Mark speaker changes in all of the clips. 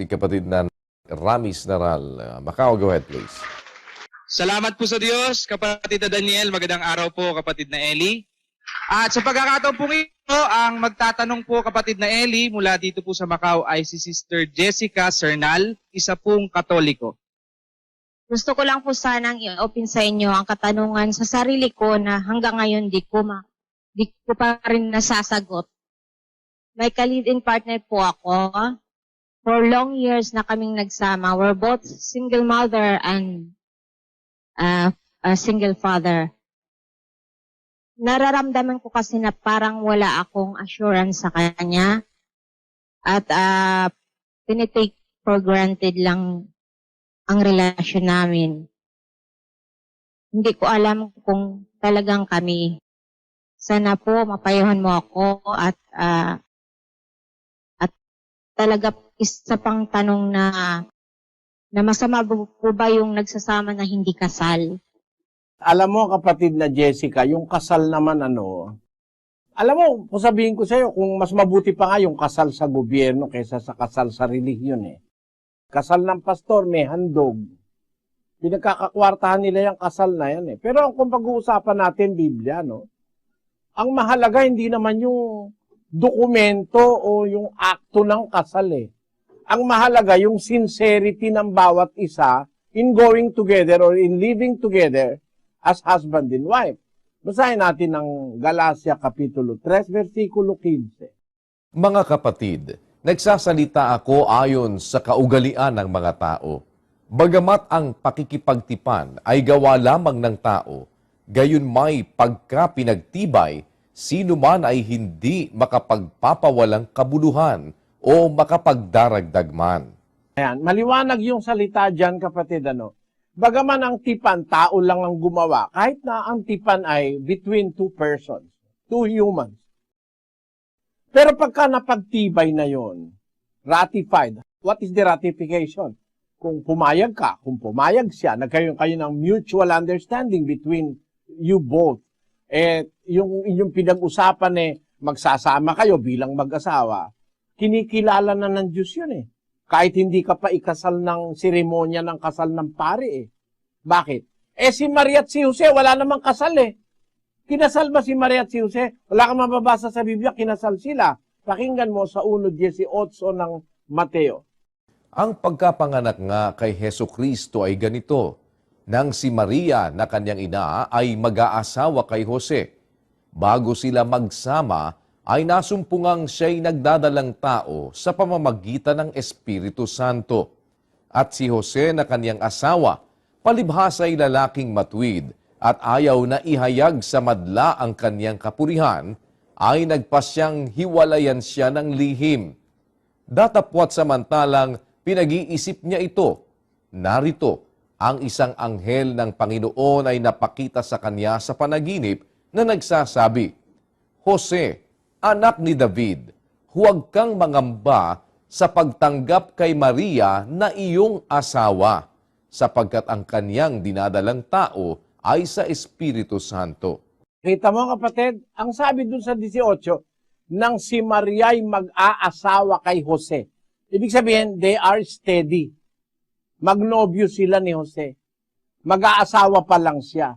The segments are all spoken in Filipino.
Speaker 1: si kapatid na Ramis Naral. Uh, Macau, go ahead please.
Speaker 2: Salamat po sa Diyos, kapatid na Daniel. Magandang araw po, kapatid na Eli. At sa pagkakataon po ito, ang magtatanong po kapatid na Eli mula dito po sa Macau ay si Sister Jessica Cernal, isa pong katoliko.
Speaker 3: Gusto ko lang po sanang i-open sa inyo ang katanungan sa sarili ko na hanggang ngayon di ko ma di ko pa rin nasasagot. May ka-lead-in partner po ako. For long years na kaming nagsama. We're both single mother and uh, a single father. Nararamdaman ko kasi na parang wala akong assurance sa kanya. At uh, tinitake for granted lang ang relasyon namin. Hindi ko alam kung talagang kami. Sana po mapayuhan mo ako at ah, at talaga isa pang tanong na na masama po ba yung nagsasama na hindi kasal?
Speaker 4: Alam mo, kapatid na Jessica, yung kasal naman ano, alam mo, kung sabihin ko sa'yo, kung mas mabuti pa nga yung kasal sa gobyerno kaysa sa kasal sa relihiyon eh. Kasal ng pastor, may handog. Pinagkakakwartahan nila yung kasal na yan eh. Pero kung pag-uusapan natin Biblia, no? Ang mahalaga hindi naman yung dokumento o yung akto ng kasal eh. Ang mahalaga yung sincerity ng bawat isa in going together or in living together as husband and wife. Basahin natin ang Galacia Kapitulo 3, versikulo 15.
Speaker 1: Mga kapatid, nagsasalita ako ayon sa kaugalian ng mga tao. Bagamat ang pakikipagtipan ay gawa lamang ng tao, gayon may pagka-pinagtibay, sino man ay hindi makapagpapawalang kabuluhan o makapagdaragdag man.
Speaker 4: Ayan, maliwanag yung salita dyan, kapatid, ano. Bagaman ang tipan, tao lang ang gumawa, kahit na ang tipan ay between two persons, two humans. Pero pagka napagtibay na yon, ratified, what is the ratification? Kung pumayag ka, kung pumayag siya, nagkaroon kayo ng mutual understanding between you both. Eh, yung inyong pinag-usapan eh, magsasama kayo bilang mag-asawa, kinikilala na ng Diyos yun eh. Kahit hindi ka pa ikasal ng seremonya ng kasal ng pare eh. Bakit? Eh si Maria at si Jose, wala namang kasal eh. Kinasal ba si Maria at si Jose? Wala kang mababasa sa Biblia, kinasal sila. Pakinggan mo sa 1.18 ng Mateo.
Speaker 1: Ang pagkapanganak nga kay Heso Kristo ay ganito, nang si Maria na kanyang ina ay mag-aasawa kay Jose. Bago sila magsama, ay nasumpungang siya'y nagdadalang tao sa pamamagitan ng Espiritu Santo. At si Jose na kanyang asawa, palibhasa ay lalaking matwid at ayaw na ihayag sa madla ang kanyang kapurihan, ay nagpasyang hiwalayan siya ng lihim. Datapwat samantalang pinag-iisip niya ito. Narito, ang isang anghel ng Panginoon ay napakita sa kanya sa panaginip na nagsasabi, Jose, anak ni David, huwag kang mangamba sa pagtanggap kay Maria na iyong asawa, sapagkat ang kanyang dinadalang tao ay sa Espiritu Santo.
Speaker 4: Kita mo kapatid, ang sabi dun sa 18, nang si Maria ay mag-aasawa kay Jose. Ibig sabihin, they are steady. Magnobyo sila ni Jose. Mag-aasawa pa lang siya.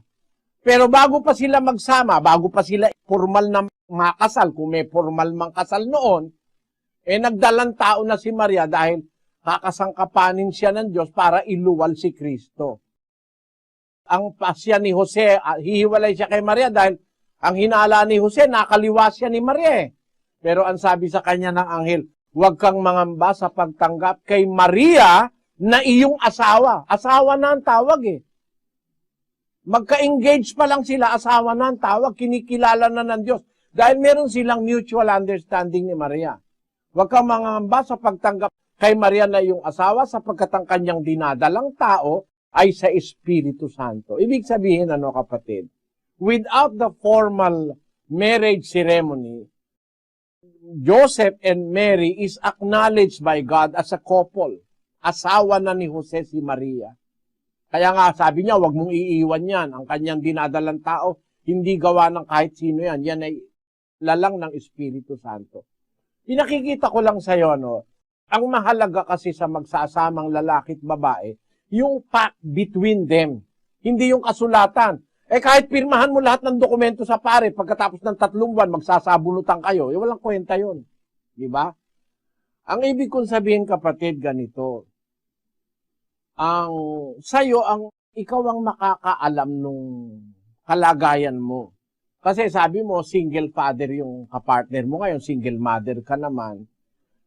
Speaker 4: Pero bago pa sila magsama, bago pa sila formal na makasal, kung may formal mang kasal noon, eh nagdalang tao na si Maria dahil kakasangkapanin siya ng Diyos para iluwal si Kristo. Ang pasya ni Jose, ah, hihiwalay siya kay Maria dahil ang hinala ni Jose, nakaliwa siya ni Maria eh. Pero ang sabi sa kanya ng anghel, huwag kang mangamba sa pagtanggap kay Maria na iyong asawa. Asawa na ang tawag eh. Magka-engage pa lang sila, asawa na ang tawag, kinikilala na ng Diyos. Dahil meron silang mutual understanding ni Maria. Huwag kang mangamba sa pagtanggap kay Maria na iyong asawa sapagkat ang kanyang dinadalang tao ay sa Espiritu Santo. Ibig sabihin, ano kapatid, without the formal marriage ceremony, Joseph and Mary is acknowledged by God as a couple. Asawa na ni Jose si Maria. Kaya nga sabi niya, wag mong iiwan yan. Ang kanyang dinadalang tao, hindi gawa ng kahit sino yan. Yan ay lalang ng Espiritu Santo. Pinakikita ko lang sa iyo, no, Ang mahalaga kasi sa magsasamang lalaki at babae, yung pact between them. Hindi yung kasulatan. Eh kahit pirmahan mo lahat ng dokumento sa pare, pagkatapos ng tatlong buwan, magsasabunutan kayo, eh walang kwenta yun. Di ba? Ang ibig kong sabihin, kapatid, ganito. Ang sa'yo, ang ikaw ang makakaalam nung kalagayan mo. Kasi sabi mo, single father yung kapartner mo ngayon, single mother ka naman.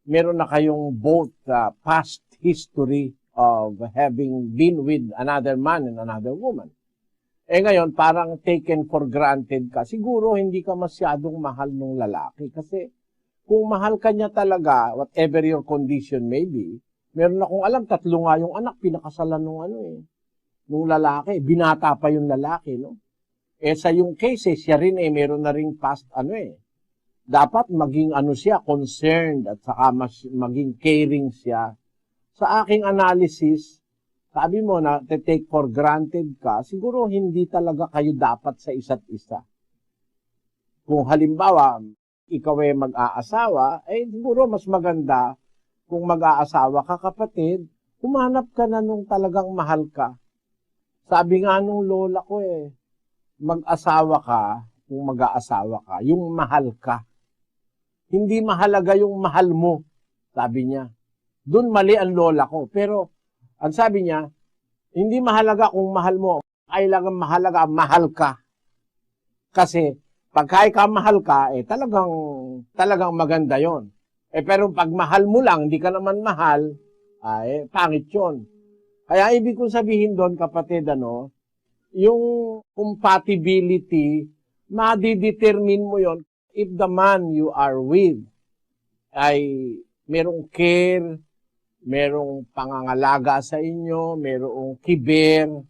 Speaker 4: Meron na kayong both uh, past history of having been with another man and another woman. Eh ngayon, parang taken for granted ka. Siguro hindi ka masyadong mahal ng lalaki. Kasi kung mahal ka niya talaga, whatever your condition may be, meron akong alam, tatlo nga yung anak, pinakasalan nung ano eh, nung lalaki. Binata pa yung lalaki, no? Eh sa yung case, eh, siya rin eh, meron na ring past ano eh. Dapat maging ano siya, concerned at saka mas, maging caring siya. Sa aking analysis, sabi mo na take for granted ka, siguro hindi talaga kayo dapat sa isa't isa. Kung halimbawa, ikaw ay mag-aasawa, eh siguro mas maganda kung mag-aasawa ka kapatid, humanap ka na nung talagang mahal ka. Sabi nga nung lola ko eh, mag-asawa ka kung mag-aasawa ka, yung mahal ka. Hindi mahalaga yung mahal mo, sabi niya. Doon mali ang lola ko. Pero, ang sabi niya, hindi mahalaga kung mahal mo, kailangan mahalaga, mahal ka. Kasi, pag ka mahal ka, eh talagang, talagang maganda yon. Eh pero pag mahal mo lang, hindi ka naman mahal, ay pangit yon. Kaya ibig kong sabihin doon, kapatid, ano, yung compatibility, madidetermine mo yon if the man you are with ay merong care, merong pangangalaga sa inyo, merong kiber.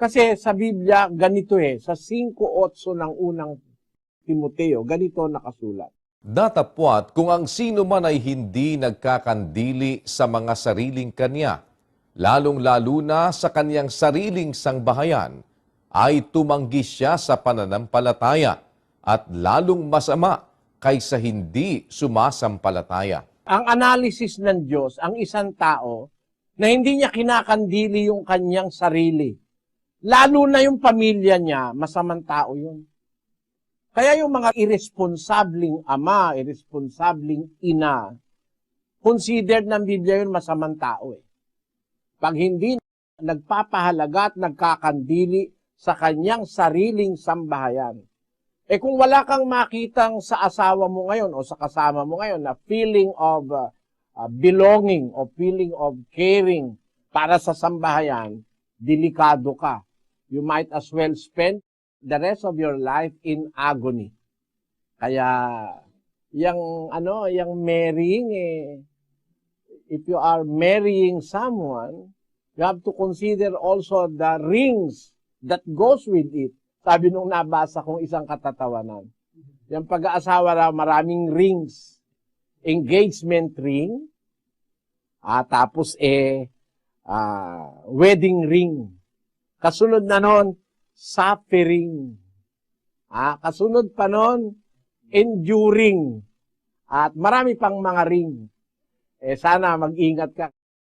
Speaker 4: Kasi sa Biblia, ganito eh, sa 5.8 ng unang Timoteo, ganito nakasulat.
Speaker 1: Datapwat kung ang sino man ay hindi nagkakandili sa mga sariling kanya, lalong-lalo na sa kanyang sariling sangbahayan, ay tumanggi siya sa pananampalataya at lalong masama kaysa hindi sumasampalataya.
Speaker 4: Ang analysis ng Diyos, ang isang tao na hindi niya kinakandili yung kanyang sarili, lalo na yung pamilya niya, masamang tao yun. Kaya yung mga irresponsabling ama, irresponsabling ina, considered ng Biblia yun masamang tao eh. Pag hindi nagpapahalaga at nagkakandili sa kanyang sariling sambahayan. Eh kung wala kang makitang sa asawa mo ngayon o sa kasama mo ngayon na feeling of uh, uh, belonging o feeling of caring para sa sambahayan, delikado ka. You might as well spend the rest of your life in agony. Kaya, yung ano, yung marrying, eh, if you are marrying someone, you have to consider also the rings that goes with it. Sabi nung nabasa kong isang katatawanan. Yung pag-aasawa na maraming rings. Engagement ring, ah, tapos eh, ah, wedding ring. Kasunod na nun, suffering. Ah, kasunod pa nun, enduring. At marami pang mga ring. Eh sana mag-ingat ka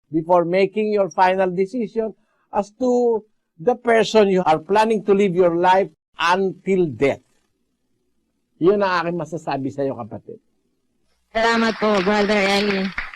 Speaker 4: before making your final decision as to the person you are planning to live your life until death. Yun ang aking masasabi sa iyo, kapatid.
Speaker 3: Salamat po, Brother Eli.